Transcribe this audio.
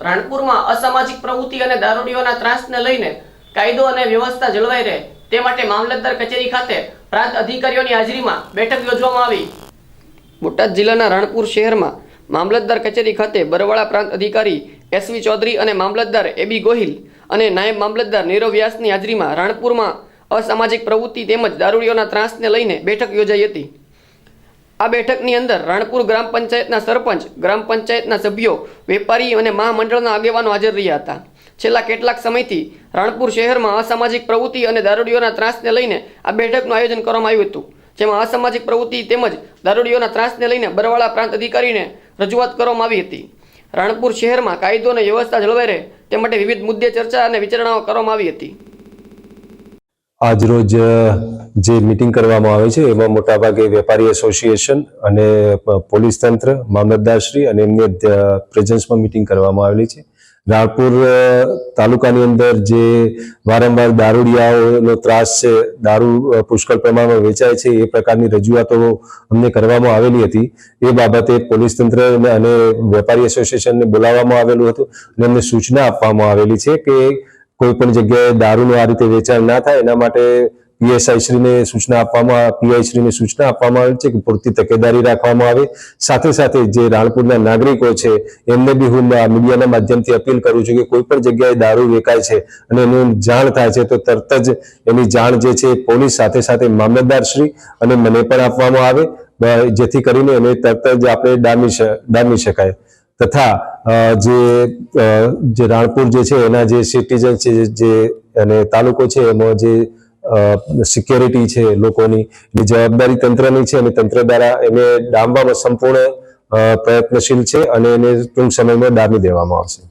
રાણપુરમાં અસામાજિક પ્રવૃત્તિ અને દારૂડીઓના ત્રાસને લઈને કાયદો અને વ્યવસ્થા જળવાઈ રહે તે માટે મામલતદાર કચેરી ખાતે પ્રાંત અધિકારીઓની હાજરીમાં બેઠક યોજવામાં આવી. બોટાદ જિલ્લાના રાણપુર શહેરમાં મામલતદાર કચેરી ખાતે બરવાળા પ્રાંત અધિકારી એસવી ચૌધરી અને મામલતદાર એબી ગોહિલ અને નાયબ મામલતદાર નીરવ વ્યાસની હાજરીમાં રાણપુરમાં અસામાજિક પ્રવૃત્તિ તેમજ દારૂડીઓના ત્રાસને લઈને બેઠક યોજાઈ હતી. આ બેઠકની અંદર રાણપુર ગ્રામ પંચાયતના સરપંચ, ગ્રામ પંચાયતના સભ્યો, વેપારી અને મહામંડળના આગેવાનો હાજર રહ્યા હતા. છેલ્લા કેટલાક સમયથી રાણપુર શહેરમાં અસામાજિક પ્રવૃત્તિ અને દારૂડીઓના ત્રાસને લઈને આ બેઠકનું આયોજન કરવામાં આવ્યું હતું. જેમાં અસામાજિક પ્રવૃત્તિ તેમજ દારૂડીઓના ત્રાસને લઈને બરવાળા પ્રાંત અધિકારીને રજૂઆત કરવામાં આવી હતી. રાણપુર શહેરમાં કાયદો અને વ્યવસ્થા જળવાઈ રહે તે માટે વિવિધ મુદ્દે ચર્ચા અને વિચારણાઓ કરવામાં આવી હતી. આજરોજ જે મિટિંગ કરવામાં આવે છે, એમાં મોટાભાગે વેપારી એસોસિએશન અને પોલીસ તંત્ર મામલતદારશ્રી અને એમની પ્રેઝન્સમાં મિટિંગ કરવામાં આવેલી છે. રાણપુર તાલુકાની અંદર જે વારંવાર દારૂડિયાઓનો ત્રાસ છે, દારૂ પુષ્કળ પ્રમાણમાં વેચાય છે, એ પ્રકારની રજૂઆતો અમને કરવામાં આવેલી હતી. એ બાબતે પોલીસ તંત્ર અને વેપારી એસોસિએશનને બોલાવવામાં આવેલું હતું અને એમને સૂચના આપવામાં આવેલી છે કે કોઈ પણ જગ્યાએ દારૂનું આ રીતે વેચાણ ના થાય, એના માટે પીએસઆઈ શ્રીને સૂચના આપવામાં પીઆઈ શ્રીને સૂચના આપવામાં આવી છે કે પૂરતી તકેદારી રાખવામાં આવે. સાથે સાથે જે રાણપુરના નાગરિકો છે, એમને બી હું મીડિયાના માધ્યમથી અપીલ કરું છું કે કોઈ પણ જગ્યાએ દારૂ વેચાય છે અને એનું જાણ થાય છે, તો તરત જ એની જાણ જે છે, પોલીસ સાથે સાથે મામલતદાર શ્રી અને મને પણ આપવામાં આવે. જેથી કરીને એને તરત જ આપણે ડામી ડામી શકાય. તથા જે જે રાણપુર જે છે, એના જે સિટીઝન છે, જે અને તાલુકો છે એમાં જે સિક્યોરિટી છે લોકોની, એ જવાબદારી તંત્રની છે અને તંત્ર દ્વારા એને ડામવામાં સંપૂર્ણ પ્રયત્નશીલ છે અને એને ટૂંક સમયમાં ડામી દેવામાં આવશે.